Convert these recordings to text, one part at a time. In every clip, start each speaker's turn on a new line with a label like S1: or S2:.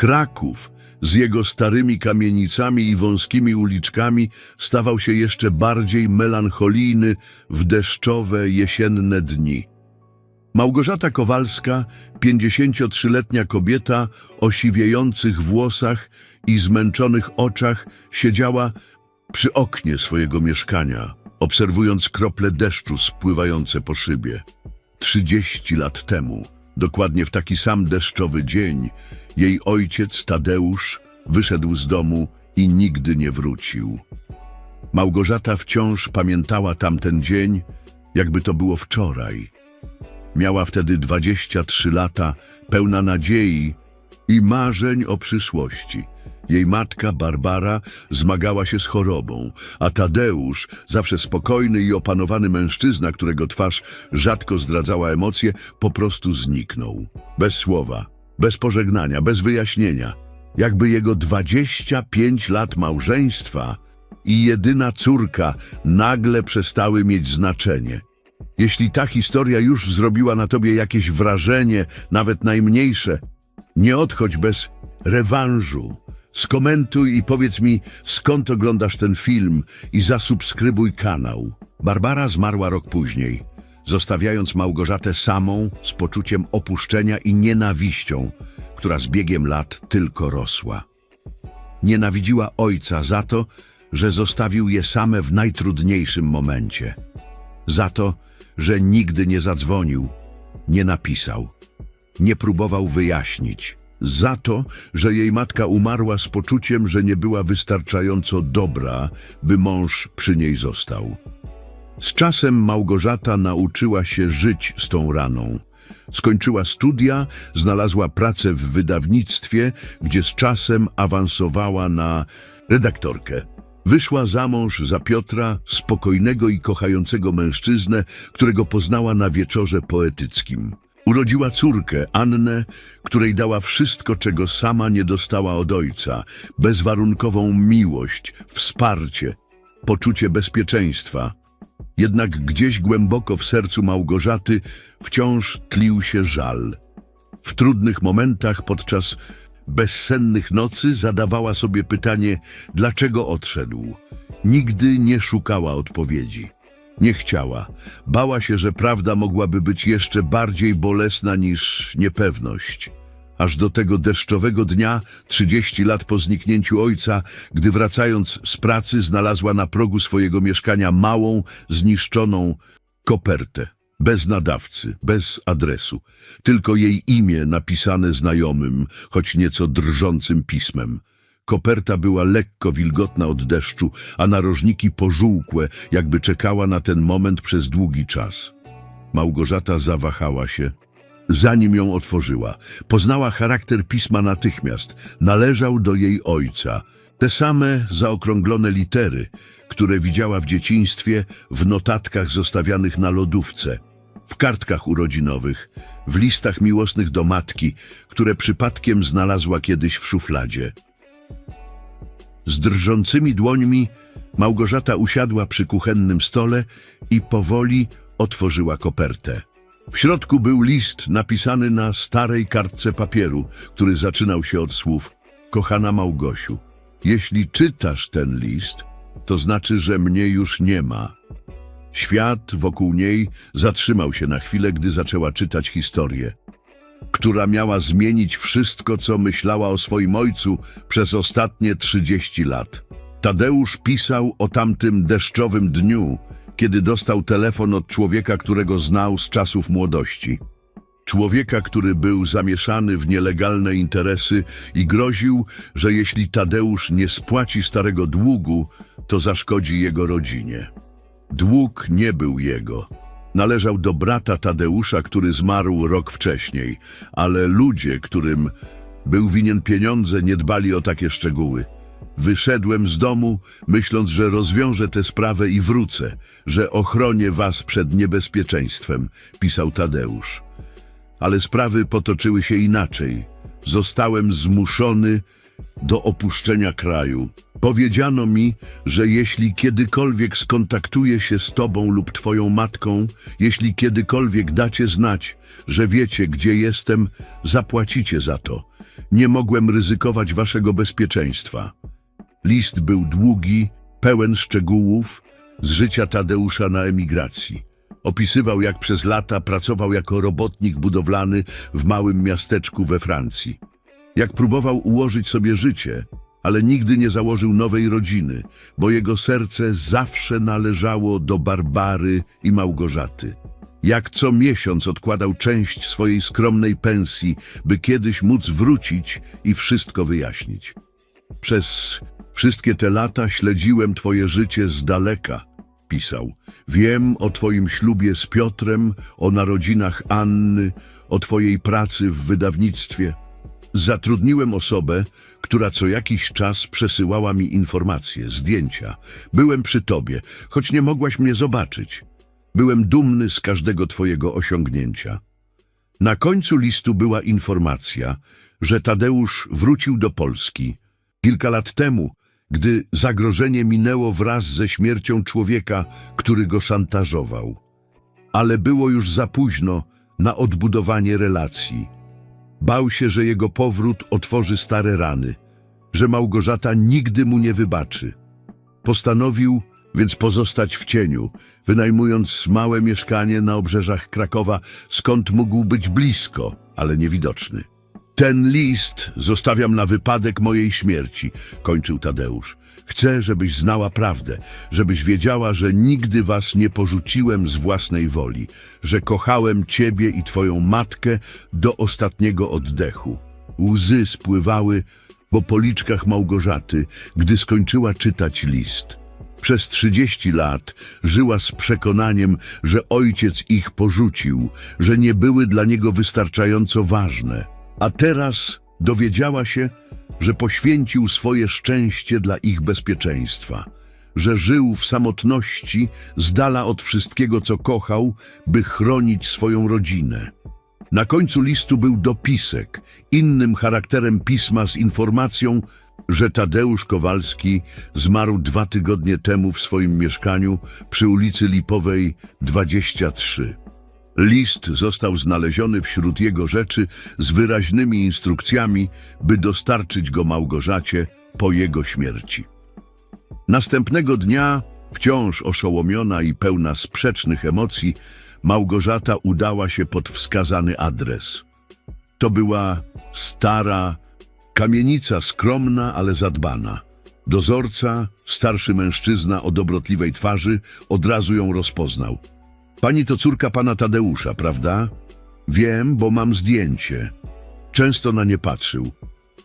S1: Kraków z jego starymi kamienicami i wąskimi uliczkami stawał się jeszcze bardziej melancholijny w deszczowe jesienne dni. Małgorzata Kowalska, 53-letnia kobieta o siwiejących włosach i zmęczonych oczach, siedziała przy oknie swojego mieszkania, obserwując krople deszczu spływające po szybie. Trzydzieści lat temu, dokładnie w taki sam deszczowy dzień, jej ojciec Tadeusz wyszedł z domu i nigdy nie wrócił. Małgorzata wciąż pamiętała tamten dzień, jakby to było wczoraj. Miała wtedy 23 lata, pełna nadziei i marzeń o przyszłości. Jej matka, Barbara, zmagała się z chorobą, a Tadeusz, zawsze spokojny i opanowany mężczyzna, którego twarz rzadko zdradzała emocje, po prostu zniknął. Bez słowa, bez pożegnania, bez wyjaśnienia. Jakby jego 25 lat małżeństwa i jedyna córka nagle przestały mieć znaczenie. Jeśli ta historia już zrobiła na tobie jakieś wrażenie, nawet najmniejsze, nie odchodź bez rewanżu. Skomentuj i powiedz mi, skąd oglądasz ten film i zasubskrybuj kanał. Barbara zmarła rok później, zostawiając Małgorzatę samą z poczuciem opuszczenia i nienawiścią, która z biegiem lat tylko rosła. Nienawidziła ojca za to, że zostawił je same w najtrudniejszym momencie. Za to, że nigdy nie zadzwonił, nie napisał, nie próbował wyjaśnić. Za to, że jej matka umarła z poczuciem, że nie była wystarczająco dobra, by mąż przy niej został. Z czasem Małgorzata nauczyła się żyć z tą raną. Skończyła studia, znalazła pracę w wydawnictwie, gdzie z czasem awansowała na redaktorkę. Wyszła za mąż za Piotra, spokojnego i kochającego mężczyznę, którego poznała na wieczorze poetyckim. Urodziła córkę, Annę, której dała wszystko, czego sama nie dostała od ojca, bezwarunkową miłość, wsparcie, poczucie bezpieczeństwa. Jednak gdzieś głęboko w sercu Małgorzaty wciąż tlił się żal. W trudnych momentach podczas bezsennych nocy zadawała sobie pytanie, dlaczego odszedł. Nigdy nie szukała odpowiedzi. Nie chciała. Bała się, że prawda mogłaby być jeszcze bardziej bolesna niż niepewność. Aż do tego deszczowego dnia, 30 lat po zniknięciu ojca, gdy wracając z pracy znalazła na progu swojego mieszkania małą, zniszczoną kopertę. Bez nadawcy, bez adresu. Tylko jej imię napisane znajomym, choć nieco drżącym pismem. Koperta była lekko wilgotna od deszczu, a narożniki pożółkłe, jakby czekała na ten moment przez długi czas. Małgorzata zawahała się, zanim ją otworzyła. Poznała charakter pisma natychmiast. Należał do jej ojca. Te same zaokrąglone litery, które widziała w dzieciństwie w notatkach zostawianych na lodówce, w kartkach urodzinowych, w listach miłosnych do matki, które przypadkiem znalazła kiedyś w szufladzie. Z drżącymi dłońmi Małgorzata usiadła przy kuchennym stole i powoli otworzyła kopertę. W środku był list napisany na starej kartce papieru, który zaczynał się od słów Kochana Małgosiu, jeśli czytasz ten list, to znaczy, że mnie już nie ma. Świat wokół niej zatrzymał się na chwilę, gdy zaczęła czytać historię, która miała zmienić wszystko, co myślała o swoim ojcu przez ostatnie 30 lat. Tadeusz pisał o tamtym deszczowym dniu, kiedy dostał telefon od człowieka, którego znał z czasów młodości. Człowieka, który był zamieszany w nielegalne interesy i groził, że jeśli Tadeusz nie spłaci starego długu, to zaszkodzi jego rodzinie. Dług nie był jego. Należał do brata Tadeusza, który zmarł rok wcześniej, ale ludzie, którym był winien pieniądze, nie dbali o takie szczegóły. Wyszedłem z domu, myśląc, że rozwiążę tę sprawę i wrócę, że ochronię was przed niebezpieczeństwem, pisał Tadeusz. Ale sprawy potoczyły się inaczej. Zostałem zmuszony do opuszczenia kraju. Powiedziano mi, że jeśli kiedykolwiek skontaktuję się z tobą lub twoją matką, jeśli kiedykolwiek dacie znać, że wiecie, gdzie jestem, zapłacicie za to. Nie mogłem ryzykować waszego bezpieczeństwa. List był długi, pełen szczegółów z życia Tadeusza na emigracji. Opisywał, jak przez lata pracował jako robotnik budowlany w małym miasteczku we Francji. Jak próbował ułożyć sobie życie, ale nigdy nie założył nowej rodziny, bo jego serce zawsze należało do Barbary i Małgorzaty. Jak co miesiąc odkładał część swojej skromnej pensji, by kiedyś móc wrócić i wszystko wyjaśnić. Przez wszystkie te lata śledziłem twoje życie z daleka, pisał. Wiem o twoim ślubie z Piotrem, o narodzinach Anny, o twojej pracy w wydawnictwie. Zatrudniłem osobę, która co jakiś czas przesyłała mi informacje, zdjęcia. Byłem przy tobie, choć nie mogłaś mnie zobaczyć. Byłem dumny z każdego twojego osiągnięcia. Na końcu listu była informacja, że Tadeusz wrócił do Polski. Kilka lat temu, gdy zagrożenie minęło wraz ze śmiercią człowieka, który go szantażował. Ale było już za późno na odbudowanie relacji. Bał się, że jego powrót otworzy stare rany, że Małgorzata nigdy mu nie wybaczy. Postanowił więc pozostać w cieniu, wynajmując małe mieszkanie na obrzeżach Krakowa, skąd mógł być blisko, ale niewidoczny. Ten list zostawiam na wypadek mojej śmierci, kończył Tadeusz. Chcę, żebyś znała prawdę, żebyś wiedziała, że nigdy was nie porzuciłem z własnej woli, że kochałem ciebie i twoją matkę do ostatniego oddechu. Łzy spływały po policzkach Małgorzaty, gdy skończyła czytać list. Przez trzydzieści lat żyła z przekonaniem, że ojciec ich porzucił, że nie były dla niego wystarczająco ważne. A teraz dowiedziała się, że poświęcił swoje szczęście dla ich bezpieczeństwa, że żył w samotności, z dala od wszystkiego, co kochał, by chronić swoją rodzinę. Na końcu listu był dopisek, innym charakterem pisma z informacją, że Tadeusz Kowalski zmarł dwa tygodnie temu w swoim mieszkaniu przy ulicy Lipowej 23. List został znaleziony wśród jego rzeczy z wyraźnymi instrukcjami, by dostarczyć go Małgorzacie po jego śmierci. Następnego dnia, wciąż oszołomiona i pełna sprzecznych emocji, Małgorzata udała się pod wskazany adres. To była stara, kamienica skromna, ale zadbana. Dozorca, starszy mężczyzna o dobrotliwej twarzy, od razu ją rozpoznał. Pani to córka pana Tadeusza, prawda? Wiem, bo mam zdjęcie. Często na nie patrzył.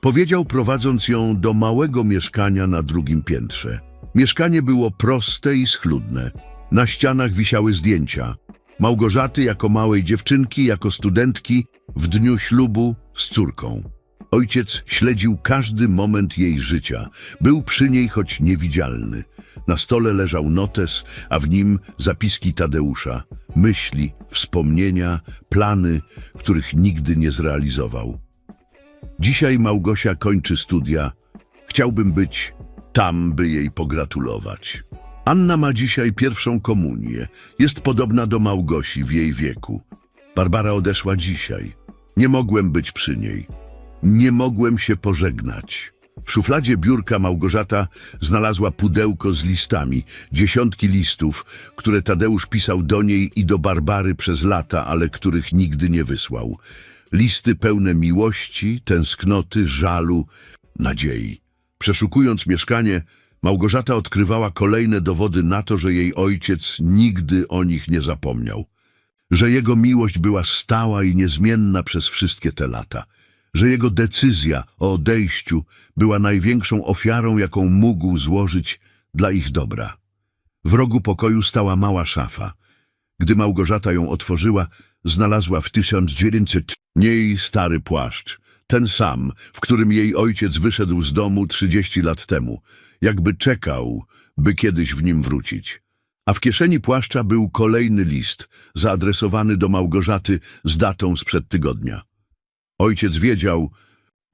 S1: Powiedział, prowadząc ją do małego mieszkania na drugim piętrze. Mieszkanie było proste i schludne. Na ścianach wisiały zdjęcia. Małgorzaty jako małej dziewczynki, jako studentki, w dniu ślubu z córką. Ojciec śledził każdy moment jej życia. Był przy niej, choć niewidzialny. Na stole leżał notes, a w nim zapiski Tadeusza, myśli, wspomnienia, plany, których nigdy nie zrealizował. Dzisiaj Małgosia kończy studia. Chciałbym być tam, by jej pogratulować. Anna ma dzisiaj pierwszą komunię. Jest podobna do Małgosi w jej wieku. Barbara odeszła dzisiaj. Nie mogłem być przy niej. Nie mogłem się pożegnać. W szufladzie biurka Małgorzata znalazła pudełko z listami, dziesiątki listów, które Tadeusz pisał do niej i do Barbary przez lata, ale których nigdy nie wysłał. Listy pełne miłości, tęsknoty, żalu, nadziei. Przeszukując mieszkanie, Małgorzata odkrywała kolejne dowody na to, że jej ojciec nigdy o nich nie zapomniał. Że jego miłość była stała i niezmienna przez wszystkie te lata. Że jego decyzja o odejściu była największą ofiarą, jaką mógł złożyć dla ich dobra. W rogu pokoju stała mała szafa. Gdy Małgorzata ją otworzyła, znalazła w 1900 niej stary płaszcz, ten sam, w którym jej ojciec wyszedł z domu 30 lat temu, jakby czekał, by kiedyś w nim wrócić. A w kieszeni płaszcza był kolejny list, zaadresowany do Małgorzaty z datą sprzed tygodnia. Ojciec wiedział,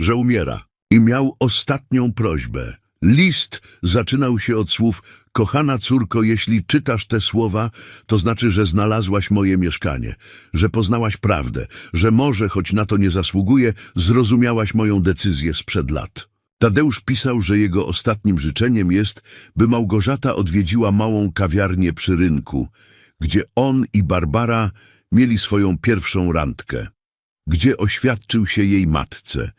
S1: że umiera i miał ostatnią prośbę. List zaczynał się od słów Kochana córko, jeśli czytasz te słowa, to znaczy, że znalazłaś moje mieszkanie, że poznałaś prawdę, że może, choć na to nie zasługuje, zrozumiałaś moją decyzję sprzed lat. Tadeusz pisał, że jego ostatnim życzeniem jest, by Małgorzata odwiedziła małą kawiarnię przy rynku, gdzie on i Barbara mieli swoją pierwszą randkę, gdzie oświadczył się jej matce,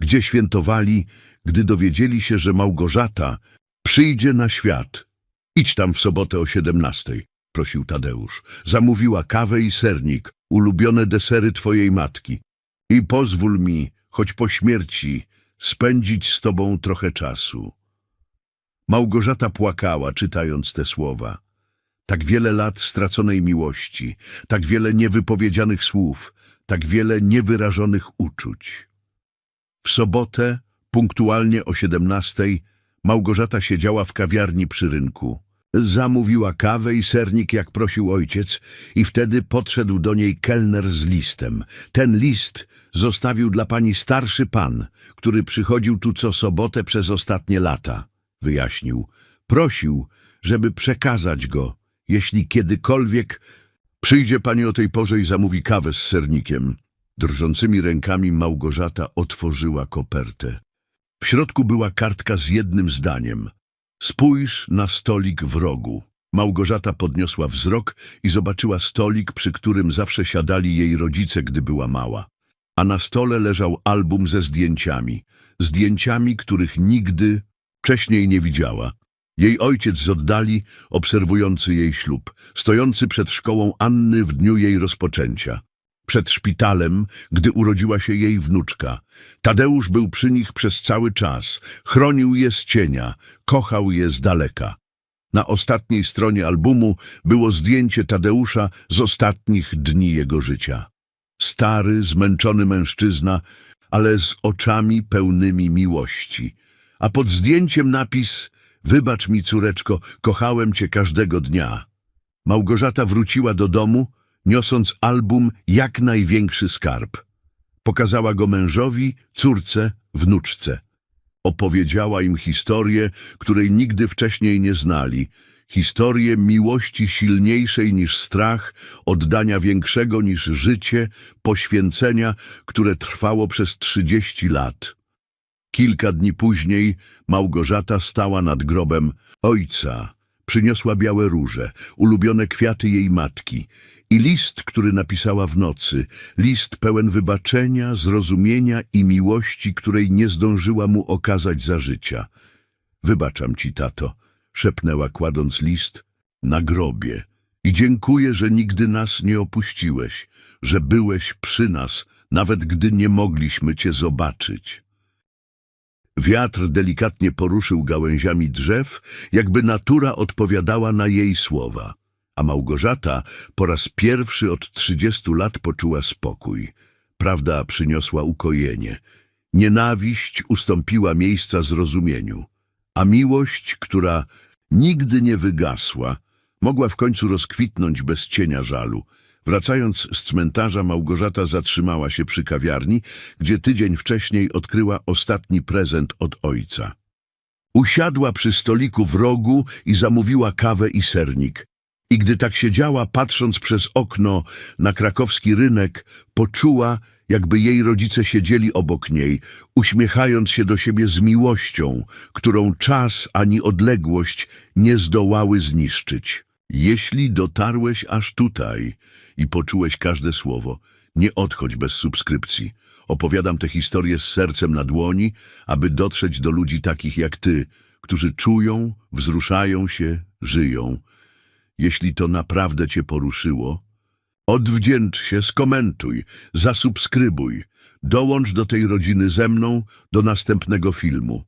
S1: gdzie świętowali, gdy dowiedzieli się, że Małgorzata przyjdzie na świat. Idź tam w sobotę o siedemnastej, prosił Tadeusz. Zamówiła kawę i sernik, ulubione desery twojej matki. I pozwól mi, choć po śmierci, spędzić z tobą trochę czasu. Małgorzata płakała, czytając te słowa. Tak wiele lat straconej miłości, tak wiele niewypowiedzianych słów, tak wiele niewyrażonych uczuć. W sobotę, punktualnie o siedemnastej, Małgorzata siedziała w kawiarni przy rynku. Zamówiła kawę i sernik, jak prosił ojciec, i wtedy podszedł do niej kelner z listem. Ten list zostawił dla pani starszy pan, który przychodził tu co sobotę przez ostatnie lata, wyjaśnił. Prosił, żeby przekazać go, jeśli kiedykolwiek przyjdzie pani o tej porze i zamówi kawę z sernikiem. Drżącymi rękami Małgorzata otworzyła kopertę. W środku była kartka z jednym zdaniem. Spójrz na stolik w rogu. Małgorzata podniosła wzrok i zobaczyła stolik, przy którym zawsze siadali jej rodzice, gdy była mała. A na stole leżał album ze zdjęciami. Zdjęciami, których nigdy wcześniej nie widziała. Jej ojciec z oddali, obserwujący jej ślub, stojący przed szkołą Anny w dniu jej rozpoczęcia. Przed szpitalem, gdy urodziła się jej wnuczka. Tadeusz był przy nich przez cały czas, chronił je z cienia, kochał je z daleka. Na ostatniej stronie albumu było zdjęcie Tadeusza z ostatnich dni jego życia. Stary, zmęczony mężczyzna, ale z oczami pełnymi miłości. A pod zdjęciem napis Wybacz mi, córeczko, kochałem cię każdego dnia. Małgorzata wróciła do domu, niosąc album jak największy skarb. Pokazała go mężowi, córce, wnuczce. Opowiedziała im historię, której nigdy wcześniej nie znali. Historię miłości silniejszej niż strach, oddania większego niż życie, poświęcenia, które trwało przez trzydzieści lat. Kilka dni później Małgorzata stała nad grobem ojca. Przyniosła białe róże, ulubione kwiaty jej matki i list, który napisała w nocy. List pełen wybaczenia, zrozumienia i miłości, której nie zdążyła mu okazać za życia. Wybaczam ci, tato, szepnęła kładąc list na grobie. I dziękuję, że nigdy nas nie opuściłeś, że byłeś przy nas, nawet gdy nie mogliśmy cię zobaczyć. Wiatr delikatnie poruszył gałęziami drzew, jakby natura odpowiadała na jej słowa. A Małgorzata po raz pierwszy od trzydziestu lat poczuła spokój. Prawda przyniosła ukojenie. Nienawiść ustąpiła miejsca zrozumieniu. A miłość, która nigdy nie wygasła, mogła w końcu rozkwitnąć bez cienia żalu. Wracając z cmentarza, Małgorzata zatrzymała się przy kawiarni, gdzie tydzień wcześniej odkryła ostatni prezent od ojca. Usiadła przy stoliku w rogu i zamówiła kawę i sernik. I gdy tak siedziała, patrząc przez okno na krakowski rynek, poczuła, jakby jej rodzice siedzieli obok niej, uśmiechając się do siebie z miłością, którą czas ani odległość nie zdołały zniszczyć. Jeśli dotarłeś aż tutaj i poczułeś każde słowo, nie odchodź bez subskrypcji. Opowiadam tę historię z sercem na dłoni, aby dotrzeć do ludzi takich jak ty, którzy czują, wzruszają się, żyją. Jeśli to naprawdę cię poruszyło, odwdzięcz się, skomentuj, zasubskrybuj, dołącz do tej rodziny ze mną do następnego filmu.